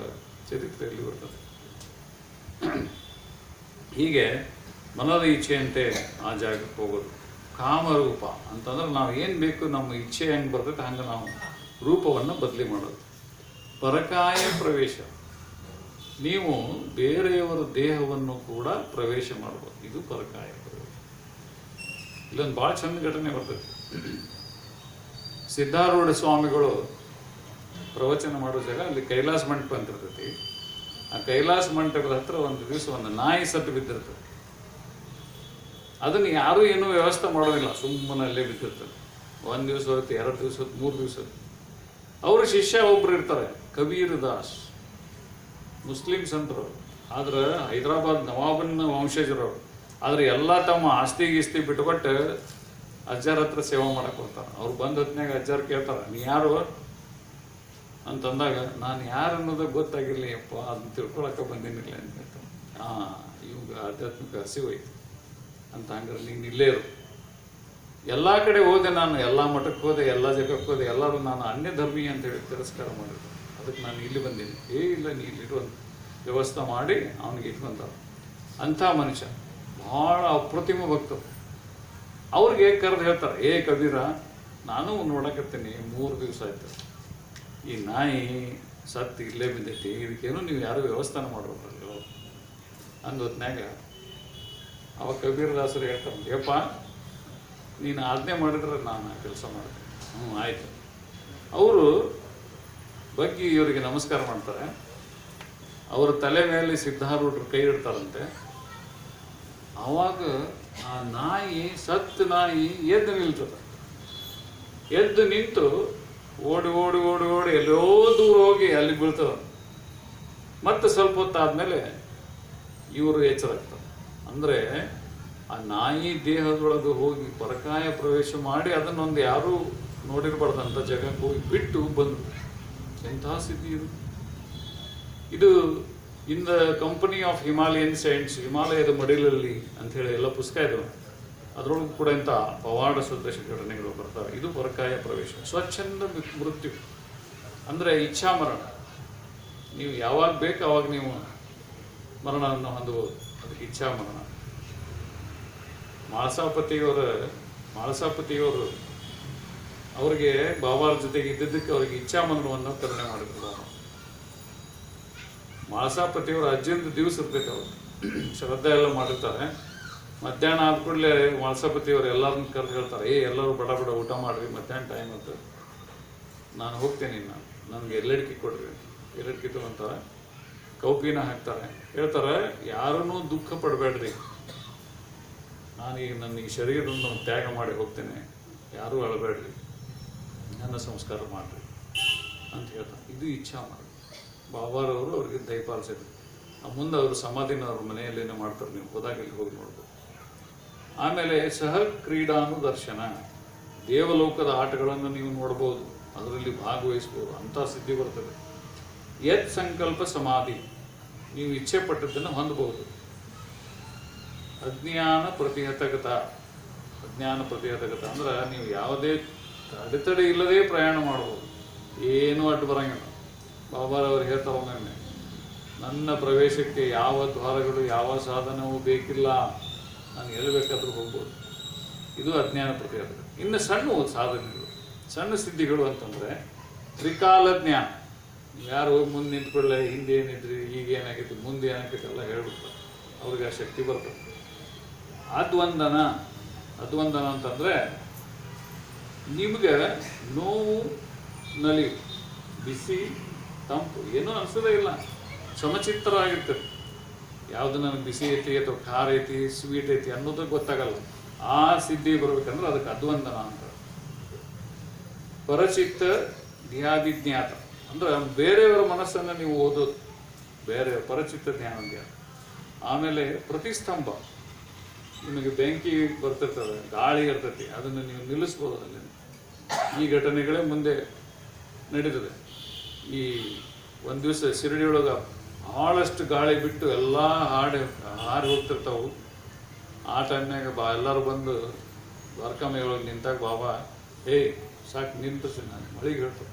ಚರಿತ್ರೆಯಲ್ಲಿ ಬರ್ತದೆ. ಹೀಗೆ ಮನದ ಇಚ್ಛೆಯಂತೆ ಆ ಜಾಗಕ್ಕೆ ಹೋಗೋದು. ಕಾಮರೂಪ ಅಂತಂದ್ರೆ ನಾವು ಏನು ಬೇಕು ನಮ್ಮ ಇಚ್ಛೆ ಹೆಂಗೆ ಬರ್ತೈತೆ ಹಂಗೆ ನಾವು ರೂಪವನ್ನು ಬದಲಿ ಮಾಡೋದು. ಪರಕಾಯ ಪ್ರವೇಶ. ನೀವು ಬೇರೆಯವರ ದೇಹವನ್ನು ಕೂಡ ಪ್ರವೇಶ ಮಾಡ್ಬೋದು. ಇದು ಪರಕಾಯ. ಇಲ್ಲೊಂದು ಭಾಳ ಚಂದ ಘಟನೆ ಬರ್ತದೆ ಸಿದ್ಧಾರೂಢ ಸ್ವಾಮಿಗಳು ಪ್ರವಚನ ಮಾಡೋ ಜಾಗ ಅಲ್ಲಿ ಕೈಲಾಸ ಮಂಟಪ ಅಂತ ಇರ್ತೈತಿ. ಆ ಕೈಲಾಸ ಮಂಟಪದ ಹತ್ರ ಒಂದು ದಿವಸ ಒಂದು ನಾಯಿ ಸತ್ತು ಬಿದ್ದಿರ್ತದೆ. ಅದನ್ನು ಯಾರೂ ಏನೂ ವ್ಯವಸ್ಥೆ ಮಾಡೋದಿಲ್ಲ. ಸುಮ್ಮನೆ ಅಲ್ಲೇ ಬಿದ್ದಿರ್ತದೆ. ಒಂದು ದಿವಸ ಹೊತ್ತು ಎರಡು ದಿವಸ ಹೊತ್ತು ಮೂರು ದಿವಸ ಹೊತ್ತು ಅವ್ರ ಶಿಷ್ಯ ಒಬ್ರು ಇರ್ತಾರೆ, ಕಬೀರ್ ದಾಸ್. ಮುಸ್ಲಿಮ್ಸ್ ಸಂತರು ಆದ್ರೆ ಹೈದರಾಬಾದ್ ನವಾಬನ ವಂಶಜರವರು ಆದ್ರೆ ಎಲ್ಲ ತಮ್ಮ ಆಸ್ತಿ ಗೀಸ್ತಿ ಬಿಟ್ಕೊಟ್ಟು ಅಜ್ಜಾರ ಹತ್ರ ಸೇವಾ ಮಾಡಕ್ ಹೋಗ್ತಾರೆ. ಅವ್ರು ಬಂದ ಹೊತ್ನ್ಯಾಗ ಅಜ್ಜಾರ್ ಕೇಳ್ತಾರ, ನೀ ಯಾರು? ಅಂತಂದಾಗ, ನಾನು ಯಾರು ಅನ್ನೋದು ಗೊತ್ತಾಗಿರ್ಲಿ ಅಪ್ಪ ಅದನ್ನ ತಿಳ್ಕೊಳಕ ಬಂದಿನಿಲ್ಲ ಅಂತ ಹೇಳ್ತಾನೆ ಹಾ ಇವಾಗ ಆಧ್ಯಾತ್ಮಿಕ ಹಸಿವೈತಿ ಅಂತ ಹಂಗಾರೆ, ನೀನು ಇಲ್ಲೇ ಇರು. ಎಲ್ಲ ಕಡೆ ಹೋದೆ ನಾನು, ಎಲ್ಲ ಮಠಕ್ಕೆ ಹೋದೆ, ಎಲ್ಲ ಜಾಗಕ್ಕೆ ಹೋದೆ, ಎಲ್ಲರೂ ನಾನು ಅನ್ಯ ಧರ್ಮಿ ಅಂತ ಹೇಳಿ ತಿರಸ್ಕಾರ ಮಾಡಿದ್ರು. ಅದಕ್ಕೆ ನಾನು ಇಲ್ಲಿ ಬಂದೀನಿ. ಏ, ಇಲ್ಲ ನೀ ಇಲ್ಲಿರುವಂತ ವ್ಯವಸ್ಥೆ ಮಾಡಿ, ಅವನಿಗೆ ಇಟ್ಕೊಂತ ಅಂಥ ಮನುಷ್ಯ. ಭಾಳ ಅಪ್ರತಿಮ ಭಕ್ತರು ಅವ್ರಿಗೆ ಕರೆದು ಹೇಳ್ತಾರೆ, ಏ ಕಬೀರ, ನಾನು ನೋಡಕತ್ತೀನಿ, ಮೂರು ದಿವಸ ಆಯ್ತು. ಈ ನಾಯಿ ಸತ್ತು ಇಲ್ಲೇ ಬಿದ್ದೈತಿ, ಇದಕ್ಕೇನು ನೀವು ಯಾರು ವ್ಯವಸ್ಥಾನ ಮಾಡೋದ್ರಲ್ಲೋ ಅಂದ ಹೊತ್ನ್ಯಾಗ ಅವ ಕಬೀರದಾಸರು ಹೇಳ್ತಾರೆ, ಯಪ್ಪ, ನೀನು ಆಜ್ಞೆ ಮಾಡಿದ್ರೆ ನಾನು ಕೆಲಸ ಮಾಡ್ತೀನಿ. ಹ್ಞೂ ಆಯಿತು. ಅವರು ಬಗ್ಗಿ ಇವರಿಗೆ ನಮಸ್ಕಾರ ಮಾಡ್ತಾರೆ. ಅವರ ತಲೆ ಮೇಲೆ ಸಿದ್ಧಾರೂಢರು ಕೈ ಇಡ್ತಾರಂತೆ. ಆವಾಗ ಆ ನಾಯಿ, ಸತ್ತು ನಾಯಿ ಎದ್ದು ನಿಲ್ತದೆ. ಎದ್ದು ನಿಂತು ಓಡಿ ಓಡಿ ಓಡಿ ಓಡಿ ಎಲ್ಲೋ ದೂರ ಹೋಗಿ ಅಲ್ಲಿ ಬೀಳ್ತದ. ಮತ್ತೆ ಸ್ವಲ್ಪ ಹೊತ್ತಾದ್ಮೇಲೆ ಇವರು ಎಚ್ಚರಾಗ್ತಾರೆ ಅಂದ್ರೆ ಆ ನಾಯಿ ದೇಹದೊಳಗೆ ಹೋಗಿ ಪರಕಾಯ ಪ್ರವೇಶ ಮಾಡಿ ಅದನ್ನೊಂದು ಯಾರೂ ನೋಡಿರ್ಬಾರ್ದಂತ ಜಾಗಕ್ಕೆ ಹೋಗಿ ಬಿಟ್ಟು ಬಂದು. ಎಂತಹ ಸ್ಥಿತಿ ಇದು? ಇದು in the company of Himalayan science, ಹಿಮಾಲಯದ ಮಡಿಲಲ್ಲಿ ಅಂತ ಹೇಳಿ ಎಲ್ಲ ಪುಸ್ತಕ ಇದು. ಅದರೊಳಗೂ ಕೂಡ ಇಂಥ ಪವಾಡ ಸದೃಶ ಘಟನೆಗಳು ಬರ್ತವೆ. ಇದು ಹೊರಕಾಯ ಪ್ರವೇಶ. ಸ್ವಚ್ಛಂದ ಮೃತ್ಯು. ಅಂದರೆ ಇಚ್ಛಾ ಮರಣ ನೀವು ಯಾವಾಗ ಬೇಕು ಅವಾಗ ನೀವು ಮರಣವನ್ನು ಹೊಂದಬಹುದು. ಅದಕ್ಕೆ ಇಚ್ಛಾ ಮರಣ ಮಾಳಸಾಪತಿಯವರ ಮಾಳಸಾಪತಿಯವರು ಅವರಿಗೆ ಬಾಬಾರ ಜೊತೆಗೆ ಇದ್ದಿದ್ದಕ್ಕೆ ಅವರಿಗೆ ಇಚ್ಛಾ ಮರಣವನ್ನು ಕರುಣೆ ಮಾಡಿದ್ರು ಮಾಳಸಾಪತಿಯವರ ಅಜ್ಜಿಂದ ದಿವಸ ಇರ್ತೈತೆ ಅವರು. ಶ್ರದ್ಧೆ ಎಲ್ಲ ಮಾಡಿರ್ತಾರೆ. ಮಧ್ಯಾಹ್ನ ಆದ ಕೂಡಲೇ ಮಾಳಸಾಪತಿಯವರು ಎಲ್ಲರನ್ನ ಕರೆದು ಹೇಳ್ತಾರೆ, ಏ, ಎಲ್ಲರೂ ಬಡ ಬಡ, ಊಟ ಮಾಡಿರಿ, ಮಧ್ಯಾಹ್ನ ಟೈಮ್ ಅಂತ. ನಾನು ಹೋಗ್ತೇನೆ ನಾನು ನನಗೆ ಎಲ್ಲಡಿಕೆ ಕೊಡ್ರಿ ಎಲ್ಲಡಿಕೆ ತಗೊಂತಾರೆ. ಕೌಪಿನ ಹಾಕ್ತಾರೆ. ಹೇಳ್ತಾರೆ, ಯಾರನ್ನೂ ದುಃಖ ಪಡಬೇಡ್ರಿ. ನಾನು ಈಗ ನನ್ನ ಈ ಶರೀರವನ್ನು ತ್ಯಾಗ ಮಾಡಿ ಹೋಗ್ತೇನೆ. ಯಾರೂ ಅಳಬೇಡ್ರಿ. ನನ್ನ ಸಂಸ್ಕಾರ ಮಾಡಿರಿ. ಅಂತ ಹೇಳ್ತಾರೆ. ಇದು ಇಚ್ಛಾ ಮಾಡಿ ಬಾಬಾರವರು ಅವ್ರಿಗೆ ದಯಪಾಲಿಸಿದ್ರು ಆ ಮುಂದೆ ಅವರು ಸಮಾಧಿನ ಅವ್ರ ಮನೆಯಲ್ಲೇನೋ ಮಾಡ್ತಾರೆ, ನೀವು ಹೋದಾಗ ಇಲ್ಲಿ ಹೋಗಿ ನೋಡ್ಬೋದು. ಆಮೇಲೆ ಸಹ ಕ್ರೀಡಾನು ದರ್ಶನ ದೇವಲೋಕದ ಆಟಗಳನ್ನು ನೀವು ನೋಡ್ಬೋದು, ಅದರಲ್ಲಿ ಭಾಗವಹಿಸ್ಬೋದು, ಅಂಥ ಸಿದ್ಧಿ ಬರ್ತದೆ. ಯತ್ ಸಂಕಲ್ಪ ಸಮಾಧಿ. ನೀವು ಇಚ್ಛೆ ಪಟ್ಟದ್ದನ್ನು ಹೊಂದಬಹುದು. ಅಜ್ಞಾನ ಪ್ರತಿಹತಗತ ಅಜ್ಞಾನ ಪ್ರತಿಹತಗತ ಅಂದ್ರೆ ನೀವು ಯಾವುದೇ ಅಡೆತಡೆ ಇಲ್ಲದೆ ಪ್ರಯಾಣ ಮಾಡ್ಬೋದು. ಏನೂ ಅಡ್ಡು ಬರಂಗಿಲ್ಲ. ಬಾಬಾರವರು ಹೇಳ್ತಾರೆ ಒಮ್ಮೊಮ್ಮೆ, ನನ್ನ ಪ್ರವೇಶಕ್ಕೆ ಯಾವ ದ್ವಾರಗಳು, ಯಾವ ಸಾಧನವೂ ಬೇಕಿಲ್ಲ. ನಾನು ಎಲ್ಲಿ ಬೇಕಾದರೂ ಹೋಗ್ಬೋದು. ಇದು ಅಜ್ಞಾನ ಪ್ರತಿಯಾದ ಇನ್ನು ಸಣ್ಣ ಸಾಧನೆಗಳು, ಸಣ್ಣ ಸಿದ್ಧಿಗಳು ಅಂತಂದರೆ ತ್ರಿಕಾಲ ಜ್ಞಾನ. ಯಾರು ಹೋಗಿ ಮುಂದೆ ನಿಂತ್ಕೊಳ್ಳೆ ಹಿಂದೆ ಏನಿದ್ರಿ, ಈಗ ಏನಾಗಿತ್ತು, ಮುಂದೆ ಏನಾಗಿತ್ತು ಎಲ್ಲ ಹೇಳ್ಬಿಡ್ತಾರೆ. ಅವ್ರಿಗೆ ಆ ಶಕ್ತಿ ಬರ್ತದೆ ಅದ್ವಂದನ ಅದ್ವಂದನ ಅಂತಂದರೆ ನಿಮಗೆ ನೋವು ನಲಿ ಬಿಸಿ ತಂಪು, ಏನೂ ಅನಿಸೋದೇ ಇಲ್ಲ. ಸಮಚಿತ್ತರಾಗಿರ್ತದೆ ಯಾವುದು ನನಗೆ ಬಿಸಿ ಐತಿ ಅಥವಾ ಖಾರ ಐತಿ ಸ್ವೀಟ್ ಐತಿ ಅನ್ನೋದು ಗೊತ್ತಾಗಲ್ಲ. ಆ ಸಿದ್ಧಿ ಬರ್ಬೇಕಂದ್ರೆ ಅದಕ್ಕೆ ಅದ್ವಂದನ ಅಂತ. ಪರಚಿತ್ತ ಧ್ಯಾದಿಜ್ಞಾತ ಅಂದ್ರೆ ಬೇರೆಯವರ ಮನಸ್ಸನ್ನು ನೀವು ಓದೋದು. ಬೇರೆ ಪರಚಿತ್ತ ಜ್ಞಾನ ಧ್ಯಾನ ಆಮೇಲೆ ಪ್ರತಿಸ್ತಂಭ. ನಿಮಗೆ ಬೆಂಕಿ ಬರ್ತಿರ್ತದೆ, ಗಾಳಿ ಇರ್ತೈತಿ, ಅದನ್ನು ನೀವು ನಿಲ್ಲಿಸ್ಬೋದು ಅಲ್ಲಿ ಈ ಘಟನೆಗಳೇ ಮುಂದೆ ನಡೀತದೆ. ಈ ಒಂದು ದಿವಸ ಶಿರಡಿಯೊಳಗೆ ಭಾಳಷ್ಟು ಗಾಳಿ ಬಿಟ್ಟು ಎಲ್ಲ ಹಾಡಿ ಹಾರಿ ಹೋಗ್ತಿರ್ತಾವು. ಆ ಟೈಮ್ನಾಗ ಬಾ ಎಲ್ಲರೂ ಬಂದು ದ್ವಾರಕಾಮಿ ಒಳಗೆ ನಿಂತಾಗ ಬಾಬಾ ಏಯ್ ಸಾಕು ನಿಂತು ನಾನು ಮಳಿಗೆ ಹೇಳ್ತೇವೆ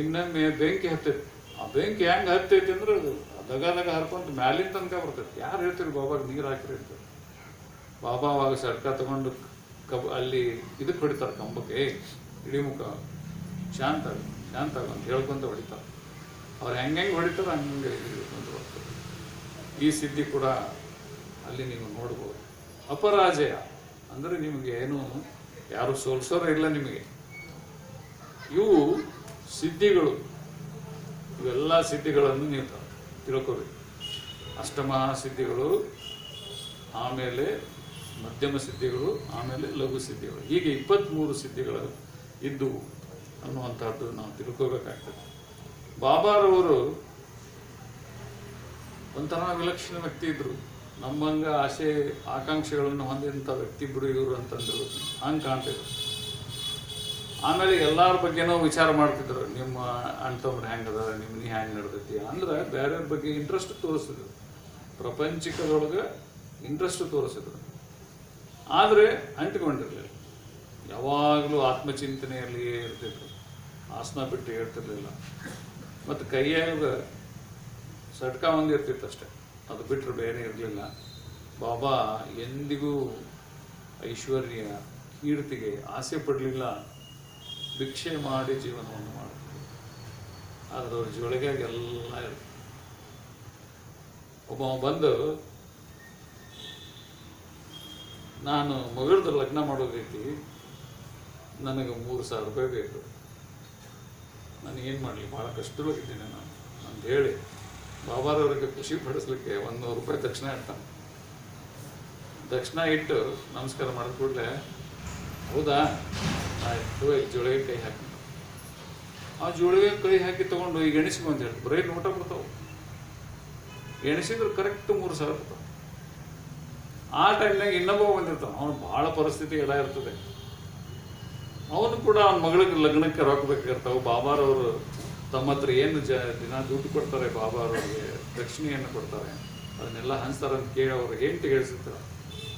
ಇನ್ನೊಮ್ಮೆ ಬೆಂಕಿ ಹತ್ತೈತೆ. ಆ ಬೆಂಕಿ ಹೆಂಗೆ ಹತ್ತೈತಿ ಅಂದ್ರೆ ಅದು ದಗ ದಗ ಹರ್ಕೊಂತ ಮ್ಯಾಲಿನ ತನಕ ಬರ್ತೈತೆ. ಯಾರು ಹೇಳ್ತೀರಿ ಬಾಬಾಗ ನೀರು ಹಾಕಿರಿ ಅಂತ. ಬಾಬಾ ಅವಾಗ ಸಡ್ಕ ತಗೊಂಡು ಕಬ್ ಅಲ್ಲಿ ಇದಕ್ಕೆ ಹೊಡಿತಾರೆ ಕಂಬಕ್ಕೆ. ಇಡೀ ಮುಖ ಶಾಂತ. ಆಗು, ಅಂತ ಹೇಳ್ಕೊಂತ ಹೊಡಿತಾರೆ. ಅವ್ರು ಹೆಂಗೆ ಹೆಂಗೆ ಹೊಡಿತಾರೆ ಹಂಗೆ ಹಿಡ್ಕೊಂಡು ಬರ್ತದೆ ಈ ಸಿದ್ಧಿ ಕೂಡ ಅಲ್ಲಿ ನೀವು ನೋಡ್ಬೋದು. ಅಪರಾಜಯ ಅಂದರೆ ನಿಮಗೆ ಏನು, ಯಾರು ಸೋಲ್ಸೋರು ಇಲ್ಲ ನಿಮಗೆ. ಇವು ಸಿದ್ಧಿಗಳು. ಇವೆಲ್ಲ ಸಿದ್ಧಿಗಳನ್ನು ನೀವು ತಿಳ್ಕೋಬೇಕು. ಅಷ್ಟಮ ಸಿದ್ಧಿಗಳು, ಆಮೇಲೆ ಮಧ್ಯಮ ಸಿದ್ಧಿಗಳು, ಆಮೇಲೆ ಲಘು ಸಿದ್ಧಿಗಳು. ಹೀಗೆ ಇಪ್ಪತ್ತ್ಮೂರು ಸಿದ್ಧಿಗಳು ಇದ್ದವು. ಅನ್ನುವಂಥದ್ದು ನಾವು ತಿಳ್ಕೋಬೇಕಾಗ್ತದೆ ಬಾಬಾರವರು ಒಂಥರ ವಿಲಕ್ಷಣ ವ್ಯಕ್ತಿ ಇದ್ರು. ನಮ್ಮಂಗ ಆಸೆ, ಆಕಾಂಕ್ಷೆಗಳನ್ನು ಹೊಂದಿದಂಥ ವ್ಯಕ್ತಿ ಇಬ್ಬರು ಇವರು ಅಂತಂದ್ರು. ಹಂಗೆ ಕಾಣ್ತಿದ್ರು. ಆಮೇಲೆ ಎಲ್ಲರ ಬಗ್ಗೆನೂ ವಿಚಾರ ಮಾಡ್ತಿದ್ರು. ನಿಮ್ಮ ಅಣ್ತಮ್ರು ಹೆಂಗದ ನಿಮ್ಮ ನೀ ಹ್ಯಾಂಗೆ ನಡ್ದೈತಿ? ಅಂದ್ರೆ ಬೇರೆಯವ್ರ ಬಗ್ಗೆ ಇಂಟ್ರೆಸ್ಟ್ ತೋರಿಸಿದ್ರು. ಪ್ರಪಂಚಿಕದೊಳಗೆ ಇಂಟ್ರೆಸ್ಟ್ ತೋರಿಸಿದ್ರು. ಆದರೆ ಅಂಟಿಕೊಂಡಿರಲಿಲ್ಲ. ಯಾವಾಗಲೂ ಆತ್ಮಚಿಂತನೆಯಲ್ಲಿಯೇ ಇರ್ತಿದ್ರು. ಆಸನ ಬಿಟ್ಟು ಹೇಳ್ತಿರ್ಲಿಲ್ಲ. ಮತ್ತು ಕೈಯಾಗ ಸಟ್ಕ ಒಂದು ಇರ್ತಿತ್ತು ಅಷ್ಟೆ. ಅದು ಬಿಟ್ಟರೆ ಬೇರೆ ಇರಲಿಲ್ಲ. ಬಾಬಾ, ಎಂದಿಗೂ ಐಶ್ವರ್ಯ, ಕೀರ್ತಿಗೆ ಆಸೆ ಪಡಲಿಲ್ಲ. ಭಿಕ್ಷೆ ಮಾಡಿ ಜೀವನವನ್ನು ಮಾಡ್ತಿದ್ರು ಆದರೆ ಅವ್ರ ಜೊಳಗಾಗೆಲ್ಲ ಇರುತ್ತೆ ಒಬ್ಬ ಬಂದು, ನಾನು ಮಗಳದ ಲಗ್ನ ಮಾಡೋದೈತಿ ನನಗೆ ಮೂರು ಸಾವಿರ ರೂಪಾಯಿ ಬೇಕು. ನಾನು ಏನು ಮಾಡಲಿ ಭಾಳ ಕಷ್ಟದೊಳಗಿದ್ದೀನಿ ನಾನು. ಅಂತ ಹೇಳಿ ಬಾಬಾರವ್ರಿಗೆ ಖುಷಿ ಪಡಿಸ್ಲಿಕ್ಕೆ ಒಂದು ನೂರು ರೂಪಾಯಿ ದಕ್ಷಿಣ ಇಡ್ತಾನೆ ದಕ್ಷಿಣ ಇಟ್ಟು ನಮಸ್ಕಾರ ಮಾಡಿದ ಕೂಡಲೇ, ಹೌದಾ? ಆಯ್ತು ಈ ಜೋಳಿಗೆ ಕೈ ಹಾಕಿ ಆ ಜೋಳಿಗೆ ಕೈ ಹಾಕಿ ತೊಗೊಂಡು ಈಗ ಎಣಿಸ್ಕೊ ಅಂತ ಹೇಳಿ ಬರೀ ನೋಟ ಬರ್ತಾವೆ ಎಣಿಸಿದ್ರೆ ಕರೆಕ್ಟ್ ಮೂರು ಸಾವಿರ ಬರ್ತಾವೆ ಆ ಟೈಮ್ನಾಗ ಇನ್ನೊಬ್ಬ ಬಂದಿರ್ತಾನೆ. ಅವನು ಭಾಳ ಪರಿಸ್ಥಿತಿ ಎಲ್ಲ ಇರ್ತದೆ. ಅವನು ಕೂಡ ಅವನ ಮಗಳಿಗೆ ಲಗ್ನಕ್ಕೆ ರೊಕ್ಕ ಬೇಕಾಗಿರ್ತಾವೆ ಬಾಬಾರವರು ತಮ್ಮ ಹತ್ರ ಏನು ಜ, ದಿನ ದುಡ್ಡು ಕೊಡ್ತಾರೆ, ಬಾಬಾರವ್ರಿಗೆ ದಕ್ಷಿಣೆಯನ್ನು ಕೊಡ್ತಾರೆ. ಅದನ್ನೆಲ್ಲ ಹಂಚ್ತಾರೆ ಅಂತ ಕೇಳಿ ಅವ್ರು ಹೆಂಡತಿ ಹೇಳಿಸಿರ್ತಾರೆ.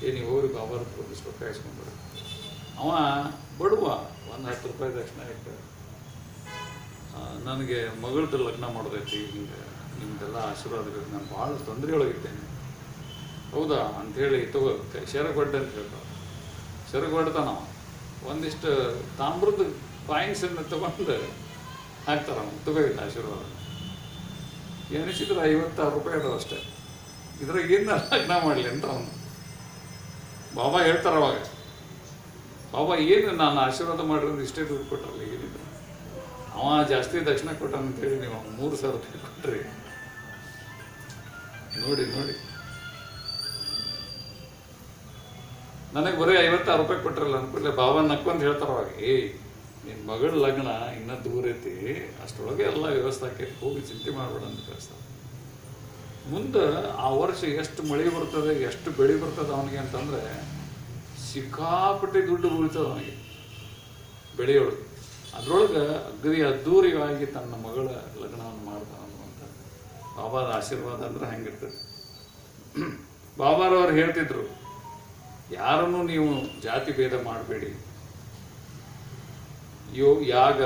ಏ, ನೀವು ಹೋಗ್ರಿ ಬಾಬಾರ ಒಂದಿಷ್ಟು ರೊಕ್ಕ ಇಸ್ಕೊಂಡ್ರೆ ಅವ ಬಡುವ, ಒಂದು ಹತ್ತು ರೂಪಾಯಿ ದಕ್ಷಿಣ ಇಟ್ಟ ನನಗೆ ಮಗಳದ್ದು ಲಗ್ನ ಮಾಡೋದೈತಿ, ಹಿಂಗೆ, ನಿಮ್ದೆಲ್ಲ ಆಶೀರ್ವಾದ ಬೇಕು ನಾನು ಭಾಳ ತೊಂದರೆ ಒಳಗಿದ್ದೇನೆ ಹೌದಾ? ಅಂಥೇಳಿ ತಗೋ, ಶರಗೊಡ್ಡ ಅಂತ ಹೇಳ್ತಾವ ಶರಗೊಡ್ತಾನ ಅವ. ಒಂದಿಷ್ಟು ತಾಮ್ರದ ಕಾಯಿನ್ಸನ್ನು ತಗೊಂಡು ಹಾಕ್ತಾರ ಅವನು. ತಗೋಗಿಲ್ಲ ಆಶೀರ್ವಾದ. ಎನಿಸಿದ್ರೆ ಐವತ್ತಾರು ರೂಪಾಯಿ ಅದಾವ ಅಷ್ಟೇ. ಇದ್ರಾಗ ಏನು ಲಗ್ನ ಮಾಡಲಿ ಅಂತ ಅವನು. ಬಾಬಾ ಹೇಳ್ತಾರ ಅವಾಗ. ಬಾಬಾ, ಏನು ನಾನು ಆಶೀರ್ವಾದ ಮಾಡಿರೋದು ಇಷ್ಟೇ ದುಡ್ಡು ಕೊಟ್ಟಲ್ಲ ಏನಿದ್ರು ಅವ ಜಾಸ್ತಿ ದಕ್ಷಿಣ ಕೊಟ್ಟ ಅಂತೇಳಿ ನೀವು ಮೂರು ಸಾವಿರ ರೂಪಾಯಿ ನೋಡಿ ನೋಡಿ. ನನಗೆ ಬರೀ ಐವತ್ತಾರು ರೂಪಾಯಿ ಕೊಟ್ರಲ್ಲ ಅನ್ಕೊಳ್ಳಿ ಬಾಬಾ ನಕ್ಕೊಂದು ಹೇಳ್ತಾರ ಅವಾಗ ಏ ನಿನ್ನ ಮಗಳ ಲಗ್ನ ಇನ್ನೂ ದೂರ ಐತಿ, ಅಷ್ಟರೊಳಗೆ ಎಲ್ಲ ವ್ಯವಸ್ಥೆ ಆಕೈತಿ ಹೋಗಿ ಚಿಂತೆ ಮಾಡಬೇಡ ಅಂತ ಕಳಿಸ್ತಾರೆ ಮುಂದೆ ಆ ವರ್ಷ ಎಷ್ಟು ಮಳೆ ಬರ್ತದೆ, ಎಷ್ಟು ಬೆಳೆ ಬರ್ತದೆ ಅವನಿಗೆ ಅಂತಂದ್ರೆ, ಸಿಕ್ಕಾಪಟ್ಟೆ ದುಡ್ಡು ಉಳಿತದೆ ಅವನಿಗೆ, ಬೆಳೆಯೊಳಗೆ. ಅದ್ರೊಳಗೆ ಅಗ್ರಿ ಅದ್ದೂರಿಯಾಗಿ ತನ್ನ ಮಗಳ ಲಗ್ನವನ್ನು ಮಾಡ್ತಾನೆ ಅನ್ನುವಂಥ ಬಾಬಾರ ಆಶೀರ್ವಾದ ಅಂದ್ರೆ ಹೆಂಗಿರ್ತದೆ. ಬಾಬಾರವ್ರು ಹೇಳ್ತಿದ್ರು ಯಾರನ್ನು ನೀವು ಜಾತಿ ಭೇದ ಮಾಡಬೇಡಿ. ಯೋ ಯಾಗ,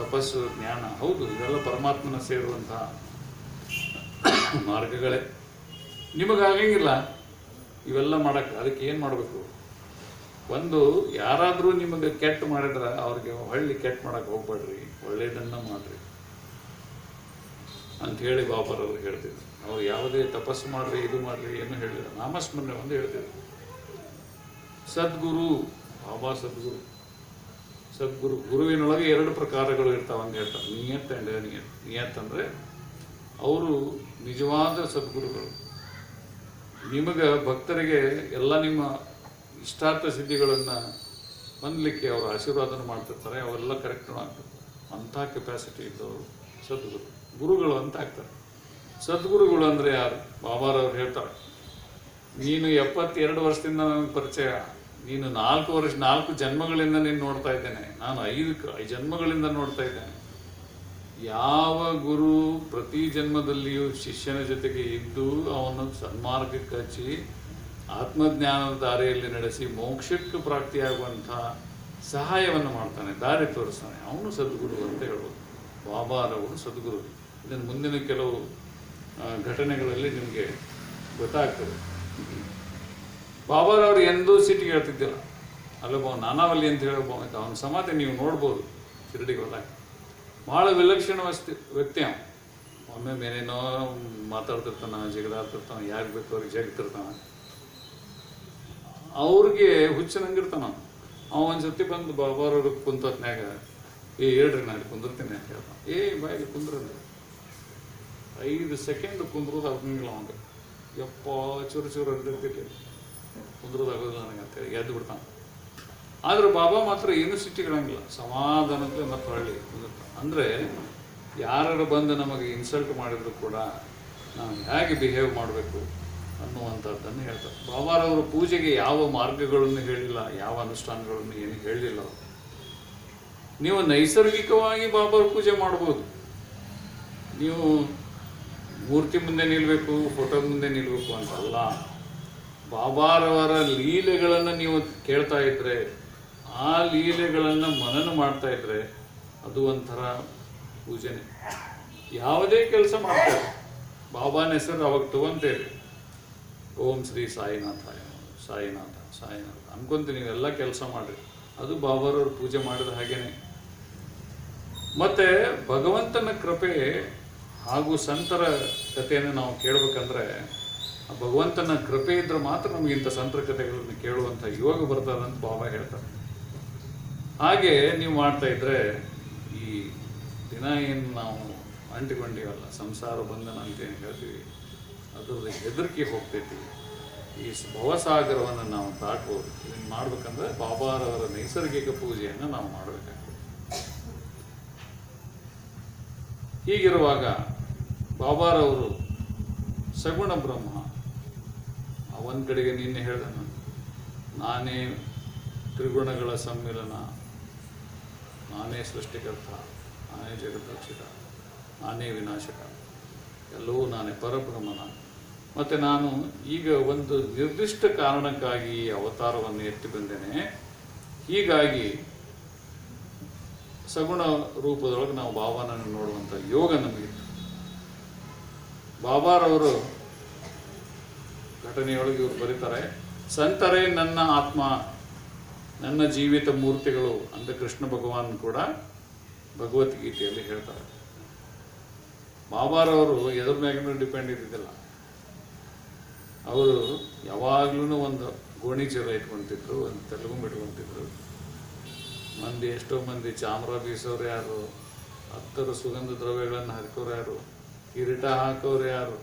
ತಪಸ್ಸು, ಜ್ಞಾನ, ಹೌದು, ಇವೆಲ್ಲ ಪರಮಾತ್ಮನ ಸೇರುವಂತಹ ಮಾರ್ಗಗಳೇ. ನಿಮಗಾಗಂಗಿಲ್ಲ ಇವೆಲ್ಲ ಮಾಡಕ್ಕೆ ಅದಕ್ಕೆ ಏನು ಮಾಡಬೇಕು? ಒಂದು, ಯಾರಾದರೂ ನಿಮಗೆ ಕೆಟ್ಟ ಮಾಡಿದ್ರೆ ಅವ್ರಿಗೆ ಹೊಳ್ಳಿ ಕೆಟ್ಟ ಮಾಡಕ್ಕೆ ಹೋಗ್ಬೇಡ್ರಿ ಒಳ್ಳೆಯದನ್ನು ಮಾಡ್ರಿ. ಅಂತ ಹೇಳಿ ಬಾಬರವರು ಹೇಳ್ತಿದ್ರು. ಅವ್ರು ಯಾವುದೇ ತಪಸ್ಸು ಮಾಡ್ರಿ, ಇದು ಮಾಡ್ರಿ, ಏನು ಹೇಳಿದ್ರು ನಾಮಸ್ಮರಣೆ ಒಂದು ಹೇಳ್ತಿದ್ರು. ಸದ್ಗುರು ಬಾಬಾ ಸದ್ಗುರು. ಸದ್ಗುರು, ಗುರುವಿನೊಳಗೆ ಎರಡು ಪ್ರಕಾರಗಳು ಇರ್ತಾವ ಅಂತ ಹೇಳ್ತಾರೆ. ನಿಯತ್ ಅಂಡ್ ನಿಯತ್ ನಿಯತ್ ಅಂದರೆ ಅವರು ನಿಜವಾದ ಸದ್ಗುರುಗಳು. ನಿಮಗೆ ಭಕ್ತರಿಗೆ ಎಲ್ಲ ನಿಮ್ಮ ಇಷ್ಟಾರ್ಥ ಸಿದ್ಧಿಗಳನ್ನು ಹೊಂದಲಿಕ್ಕೆ ಅವರು ಆಶೀರ್ವಾದನ ಮಾಡ್ತಿರ್ತಾರೆ, ಅವೆಲ್ಲ ಕರೆಕ್ಟ್ ಆಗ್ತದೆ ಅಂಥ ಕೆಪ್ಯಾಸಿಟಿ ಇದ್ದವರು ಸದ್ಗುರು. ಗುರುಗಳು ಅಂತ ಆಗ್ತಾರೆ. ಸದ್ಗುರುಗಳು ಅಂದರೆ ಯಾರು? ಬಾಬಾರವ್ರು ಹೇಳ್ತಾರೆ. ನೀನು ಎಪ್ಪತ್ತೆರಡು ವರ್ಷದಿಂದ ನನಗೆ ಪರಿಚಯ. ನೀನು ನಾಲ್ಕು ವರ್ಷ, ನಾಲ್ಕು ಜನ್ಮಗಳಿಂದ ನೀನು ನೋಡ್ತಾ ಇದ್ದೇನೆ. ನಾನು ಐದು ಜನ್ಮಗಳಿಂದ ನೋಡ್ತಾ ಇದ್ದೇನೆ. ಯಾವ ಗುರು ಪ್ರತಿ ಜನ್ಮದಲ್ಲಿಯೂ ಶಿಷ್ಯನ ಜೊತೆಗೆ ಇದ್ದು ಅವನು ಸನ್ಮಾರ್ಗಕ್ಕೆ ಹಚ್ಚಿ ಆತ್ಮಜ್ಞಾನದ ದಾರಿಯಲ್ಲಿ ನಡೆಸಿ ಮೋಕ್ಷಕ್ಕೆ ಪ್ರಾಪ್ತಿಯಾಗುವಂಥ ಸಹಾಯವನ್ನು ಮಾಡ್ತಾನೆ, ದಾರಿ ತೋರಿಸ್ತಾನೆ. ಅವನು ಸದ್ಗುರು ಅಂತ ಹೇಳ್ಬೋದು. ಬಾಬಾರವರು ಸದ್ಗುರು. ಇದನ್ನು ಮುಂದಿನ ಕೆಲವು ಘಟನೆಗಳಲ್ಲಿ ನಿಮಗೆ ಗೊತ್ತಾಗ್ತದೆ. ಬಾಬಾರವ್ರು ಎಂದೂ ಸಿಟಿಗೆ ಹೇಳ್ತಿದ್ದಿಲ್ಲ ಅಲ್ಲೊಬ್ಬ ನಾನಾವಲ್ಲಿ ಅಂತ ಹೇಳೋಬ್ಬ. ಅವನ ಸಮಾಧಿ ನೀವು ನೋಡ್ಬೋದು, ಶಿರಡಿಗೆ ಹೋದಾಗ. ಭಾಳ ವಿಲಕ್ಷಣ ವಸ್ತಿ ವ್ಯಕ್ತಿ ಅವ ಒಮ್ಮೆ ಮೇನೇನೋ ಮಾತಾಡ್ತಿರ್ತಾನ, ಜಿಗದಾಡ್ತಿರ್ತಾನ, ಯಾರಿಗೆ ಬೇಕು ಅವ್ರಿಗೆ ಜಗತ್ತಿರ್ತಾನ ಅವ್ರಿಗೆ ಹುಚ್ಚನಂಗಿರ್ತಾನ ಅವ. ಒಂದು ಸತಿ ಬಂದು ಬಾಬಾರವ್ರು ಕುಂತ ಹೊತ್ನ್ಯಾಗ, ಏ, ಹೇಳ್ರಿ, ನಾನು ಕುಂದಿರ್ತೀನಿ ಅಂತ ಹೇಳ್ತಾನೆ. ಏ ಬಾಯಿಗೆ ಕುಂದ್ರೆ ಐದು ಸೆಕೆಂಡ್ ಕುಂದ್ರೋದು ಆಗಂಗಿಲ್ಲ ಅವಂಗೆ ಯಪ್ಪ, ಚೂರು ಚೂರು ಅಂದಿರ್ತಿರ್ಲಿ ಕುಂದ್ರೋದು ಆಗೋದಿಲ್ಲ ನನಗೆ ಅಂತೇಳಿ ಎದ್ದು ಬಿಡ್ತಾನೆ. ಆದರೂ ಬಾಬಾ ಮಾತ್ರ ಏನು ಸಿಟ್ಟಿಗಳಂಗಿಲ್ಲ. ಸಮಾಧಾನಕ್ಕೆ ಮತ್ತೆ ಹಳ್ಳಿ ಕುದುರ್ತಾನೆ. ಅಂದರೆ ಯಾರು ಬಂದು ನಮಗೆ ಇನ್ಸಲ್ಟ್ ಮಾಡಿದ್ರು ಕೂಡ ನಾವು ಹೇಗೆ ಬಿಹೇವ್ ಮಾಡಬೇಕು ಅನ್ನುವಂಥದ್ದನ್ನು ಹೇಳ್ತಾರೆ. ಬಾಬಾರವರು ಪೂಜೆಗೆ ಯಾವ ಮಾರ್ಗಗಳನ್ನು ಹೇಳಿಲ್ಲ, ಯಾವ ಅನುಷ್ಠಾನಗಳನ್ನು ಏನು ಹೇಳಲಿಲ್ಲ ನೀವು ನೈಸರ್ಗಿಕವಾಗಿ ಬಾಬಾರ ಪೂಜೆ ಮಾಡ್ಬೋದು. ನೀವು ಮೂರ್ತಿ ಮುಂದೆ ನಿಲ್ಲಬೇಕು ಫೋಟೋ ಮುಂದೆ ನಿಲ್ಲಬೇಕು ಅಂತಲ್ಲ. ಬಾಬಾರವರ ಲೀಲೆಗಳನ್ನು ನೀವು ಕೇಳ್ತಾ ಇದ್ರೆ, ಆ ಲೀಲೆಗಳನ್ನು ಮನನ ಮಾಡ್ತಾ ಇದ್ರೆ ಅದು ಒಂಥರ ಪೂಜೆನೆ. ಯಾವುದೇ ಕೆಲಸ ಮಾಡ್ತಾರೆ ಬಾಬಾನ ಹೆಸರು ಅವಾಗ ತಗೊಂತೇವೆ. ಓಂ ಶ್ರೀ ಸಾಯಿನಾಥ ಸಾಯಿನಾಥ ಸಾಯಿನಾಥ ಅನ್ಕೊಂತೀನಿ ನೀವೆಲ್ಲ ಕೆಲಸ ಮಾಡಿರಿ. ಅದು ಬಾಬಾರವ್ರ ಪೂಜೆ ಮಾಡಿದ ಹಾಗೇನೆ. ಮತ್ತೆ ಭಗವಂತನ ಕೃಪೆ ಹಾಗೂ ಸಂತರ ಕಥೆಯನ್ನು ನಾವು ಕೇಳಬೇಕಂದ್ರೆ ಭಗವಂತನ ಕೃಪೆ ಇದ್ರೆ ಮಾತ್ರ ನಮಗೆ ಇಂಥ ಸಂತರ ಕಥೆಗಳನ್ನು ಕೇಳುವಂಥ ಯೋಗ ಬರ್ತದೆ ಅಂತ ಬಾಬಾ ಹೇಳ್ತಾರೆ. ಹಾಗೆ ನೀವು ಮಾಡ್ತಾ ಇದ್ರೆ ಈ ದಿನ ಏನು ನಾವು ಅಂಟಿಕೊಂಡಿವಲ್ಲ, ಸಂಸಾರ ಬಂಧನ ಅಂತ ಏನು ಹೇಳ್ತೀವಿ? ಅದ್ರದ್ದು ಹೆದರಿಕೆ ಹೋಗ್ತೈತಿ. ಈ ಭವಸಾಗರವನ್ನು ನಾವು ದಾಟ್ಬೋದು ಇದನ್ನು ಮಾಡ್ಬೇಕಂದ್ರೆ ಬಾಬಾರವರ ನೈಸರ್ಗಿಕ ಪೂಜೆಯನ್ನು ನಾವು ಮಾಡಬೇಕಾಗ್ತದೆ. ಹೀಗಿರುವಾಗ ಬಾಬಾರವರು ಸಗುಣ ಬ್ರಹ್ಮ ಆ ಒಂದ್ ಕಡೆಗೆ ನಿನ್ನೆ ಹೇಳಿದೆ ನಾನು ತ್ರಿಗುಣಗಳ ಸಮ್ಮಿಲನ, ನಾನೇ ಸೃಷ್ಟಿಕರ್ತ, ನಾನೇ ಜಗದ್ರಕ್ಷಕ, ನಾನೇ ವಿನಾಶಕ, ಎಲ್ಲವೂ ನಾನೇ ಪರಬ್ರಹ್ಮ ನಾನು ಮತ್ತು ನಾನು ಈಗ ಒಂದು ನಿರ್ದಿಷ್ಟ ಕಾರಣಕ್ಕಾಗಿ ಈ ಅವತಾರವನ್ನು ಎತ್ತಿ ಬಂದೇನೆ. ಹೀಗಾಗಿ ಸಗುಣ ರೂಪದೊಳಗೆ ನಾವು ಬಾಬಾನನ್ನು ನೋಡುವಂಥ ಯೋಗ ನಮಗಿತ್ತು. ಬಾಬಾರವರು ಘಟನೆಯೊಳಗೆ ಇವರು ಬರೀತಾರೆ. ಸಂತರೇ ನನ್ನ ಆತ್ಮ, ನನ್ನ ಜೀವಿತ ಮೂರ್ತಿಗಳು ಅಂತ ಕೃಷ್ಣ ಭಗವಾನ್ ಕೂಡ ಭಗವದ್ಗೀತೆಯಲ್ಲಿ ಹೇಳ್ತಾರೆ. ಬಾಬಾರವರು ಎದ್ರ ಮ್ಯಾಗೂ ಡಿಪೆಂಡ್ ಇದ್ದಿದ್ದಿಲ್ಲ. ಅವರು ಯಾವಾಗ್ಲೂ ಒಂದು ಗೋಣಿ ಚೀಲ ಇಟ್ಕೊಂತಿದ್ರು, ಒಂದು ತೆಲುಗು ಇಟ್ಕೊಂತಿದ್ರು ಮಂದಿ ಎಷ್ಟೋ ಮಂದಿ ಚಾಮರ ಬೀಸೋರು ಯಾರು, ಹತ್ತರ ಸುಗಂಧ ದ್ರವ್ಯಗಳನ್ನು ಹರಿಕೋರು ಯಾರು, ಕಿರೀಟ ಹಾಕೋರು ಯಾರು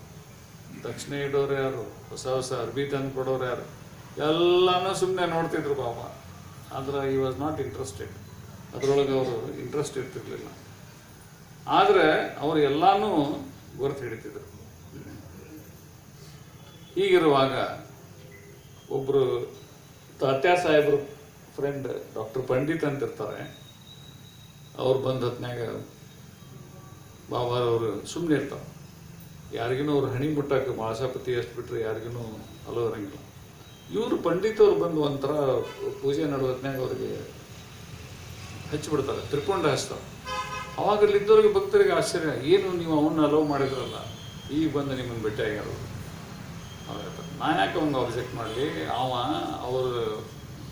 ದಕ್ಷಿಣ ಇಡೋರು ಯಾರು? ಹೊಸ ಹೊಸ ಅರ್ಬಿ ತಂದು ಕೊಡೋರು ಯಾರು? ಎಲ್ಲನೂ ಸುಮ್ಮನೆ ನೋಡ್ತಿದ್ರು ಬಾಬಾ ಆದ್ರೆ ಈ ವಾಸ್ ನಾಟ್ ಇಂಟ್ರೆಸ್ಟೆಡ್ ಅದರೊಳಗೆ ಅವರು ಇಂಟ್ರೆಸ್ಟ್ ಇರ್ತಿರ್ಲಿಲ್ಲ. ಆದರೆ ಅವರು ಎಲ್ಲನೂ ಗುರುತು ಹಿಡಿತಿದ್ರು. ಹೀಗಿರುವಾಗ ಒಬ್ಬರು ತಾತ್ಯಾ ಸಾಹೇಬ್ರು ಫ್ರೆಂಡ್ ಡಾಕ್ಟರ್ ಪಂಡಿತ್ ಅಂತ ಇರ್ತಾರೆ ಅವ್ರು ಬಂದ ಹೊತ್ನ್ಯಾಗ ಬಾಬಾರವರು ಸುಮ್ಮನೆ ಇರ್ತಾರೆ. ಯಾರಿಗೂ ಅವ್ರು ಹಣಿ ಮುಟ್ಟಕ್ಕೆ ಮಾಸಾಪತಿ ಎಷ್ಟು ಬಿಟ್ಟರೆ ಯಾರಿಗೂ ಅಲೋರಂಗಿಲ್ಲ ಇವರು ಪಂಡಿತವ್ರು ಬಂದು ಒಂಥರ ಪೂಜೆ ನಡುವತ್ನಾಗ ಅವ್ರಿಗೆ ಹಚ್ಚಿಬಿಡ್ತಾರೆ ತ್ರಿಕೊಂಡ ಹಚ್ತಾರೆ ಅವಾಗ ಭಕ್ತರಿಗೆ ಆಶ್ಚರ್ಯ, ಏನು ನೀವು ಅವನ್ನ ಅಲೋ ಮಾಡಿದ್ರಲ್ಲ, ಈಗ ಬಂದು ನಿಮ್ಮನ್ನು ಭೇಟಿ ಆಗ್ಯಾರ ಅವ್ರು. ಅವ್ರು ಹೇಳ್ತಾರೆ ನಾನು ಯಾಕೆ ಅವ್ನು ರಿಜೆಕ್ಟ್ ಮಾಡಲಿ? ಅವ ಅವರು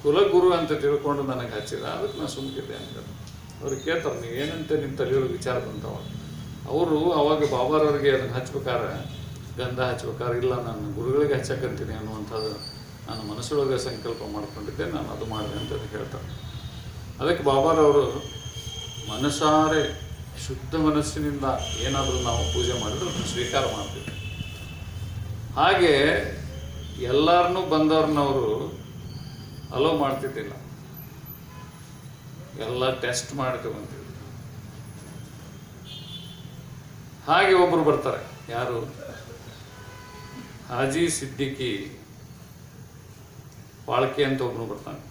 ಕುಲಗುರು ಅಂತ ತಿಳ್ಕೊಂಡು ನನಗೆ ಹಚ್ಚಿದ, ಅದಕ್ಕೆ ನಾನು ಸುಮ್ಕಿದ್ದೆ ಅಂತ. ಅವ್ರಿಗೆ ಕೇಳ್ತಾರೆ, ನೀವು ಏನಂತ ನಿಮ್ಮ ತಲೆಯೊಳಗೆ ವಿಚಾರ ಬಂತವ? ಅವರು ಅವಾಗ ಬಾಬಾರವ್ರಿಗೆ ಅದನ್ನು ಹಚ್ಬೇಕಾರೆ ಗಂಧ ಹಚ್ಬೇಕಾರೆ ಇಲ್ಲ, ನಾನು ಗುರುಗಳಿಗೆ ಹಚ್ಚಕ್ಕಂತೀನಿ ಅನ್ನುವಂಥದ್ದು ನಾನು ಮನಸ್ಸೊಳಗೆ ಸಂಕಲ್ಪ ಮಾಡ್ಕೊಂಡಿದ್ದೆ, ನಾನು ಅದು ಮಾಡಿದೆ ಅಂತ ಹೇಳ್ತಾರೆ. ಅದಕ್ಕೆ ಬಾಬಾರವರು ಮನಸಾರೆ, ಶುದ್ಧ ಮನಸ್ಸಿನಿಂದ ಏನಾದರೂ ನಾವು ಪೂಜೆ ಮಾಡಿದ್ರೆ ಅದನ್ನು ಸ್ವೀಕಾರ ಮಾಡ್ತೀವಿ. ಹಾಗೆ ಎಲ್ಲರನ್ನೂ ಬಂದವ್ರನ್ನವರು ಅಲೋ ಮಾಡ್ತಿದ್ದಿಲ್ಲ. ಎಲ್ಲ ಟೆಸ್ಟ್ ಮಾಡಿ ಹಾಗೆ ಒಬ್ಬರು ಬರ್ತಾರೆ. ಯಾರು? ಹಾಜಿ ಸಿದ್ದಿಕಿ ವಾಳ್ಕೆ ಅಂತ ಒಬ್ಬನು ಬರ್ತಾನೆ.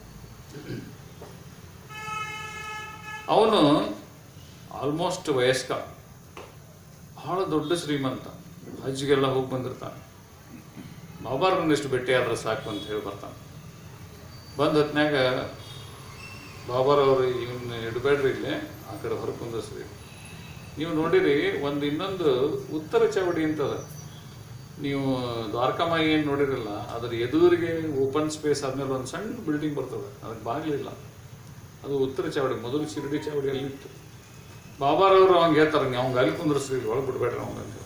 ಅವನು ಆಲ್ಮೋಸ್ಟ್ ವಯಸ್ಕ. ಬಹಳ ದೊಡ್ಡ ಶ್ರೀಮಂತ. ಹಜ್ಜಿಗೆಲ್ಲ ಹೋಗಿ ಬಂದಿರ್ತಾನೆ. ಬಾಬಾರನ್ನಷ್ಟು ಭೇಟಿ ಆದ್ರೆ ಸಾಕು ಅಂತ ಹೇಳಿ ಬರ್ತಾನೆ. ಬಂದ ಹೊತ್ನ್ಯಾಗ ಬಾಬಾರವರು ಇವನ್ನ ಇಡಬೇಡ್ರಿ ಇಲ್ಲೇ, ಆ ಕಡೆ ಹೊರ ಕುಂದಿಸ್ರಿ ನೀವು ನೋಡಿರಿ, ಒಂದು ಇನ್ನೊಂದು ಉತ್ತರ ಚಾವಡಿ ಅಂತದ. ನೀವು ದ್ವಾರಕಾಮಾಯಿ ಏನು ನೋಡಿರಲ್ಲ, ಅದರ ಎದುರಿಗೆ ಓಪನ್ ಸ್ಪೇಸ್ ಆದಮೇಲೆ ಒಂದು ಸಣ್ಣ ಬಿಲ್ಡಿಂಗ್ ಬರ್ತದೆ. ಅದಕ್ಕೆ ಬಾಗಿಲಿಲ್ಲ. ಅದು ಉತ್ತರ ಚಾವಡಿ, ಮೊದಲು ಶಿರಡಿ ಚಾವಡಿ ಅಲ್ಲಿ ಇತ್ತು ಬಾಬಾರವರು ಅವಂಗೆ ಹೇಳ್ತಾರೆ ಅವ್ಗೆ ಅಲ್ಲಿ ಕುಂದ್ರಿಸ್ರಿ ಒಳಗೆ ಬಿಡ್ಬೇಡ್ರಿ ಅವ್ನಂತ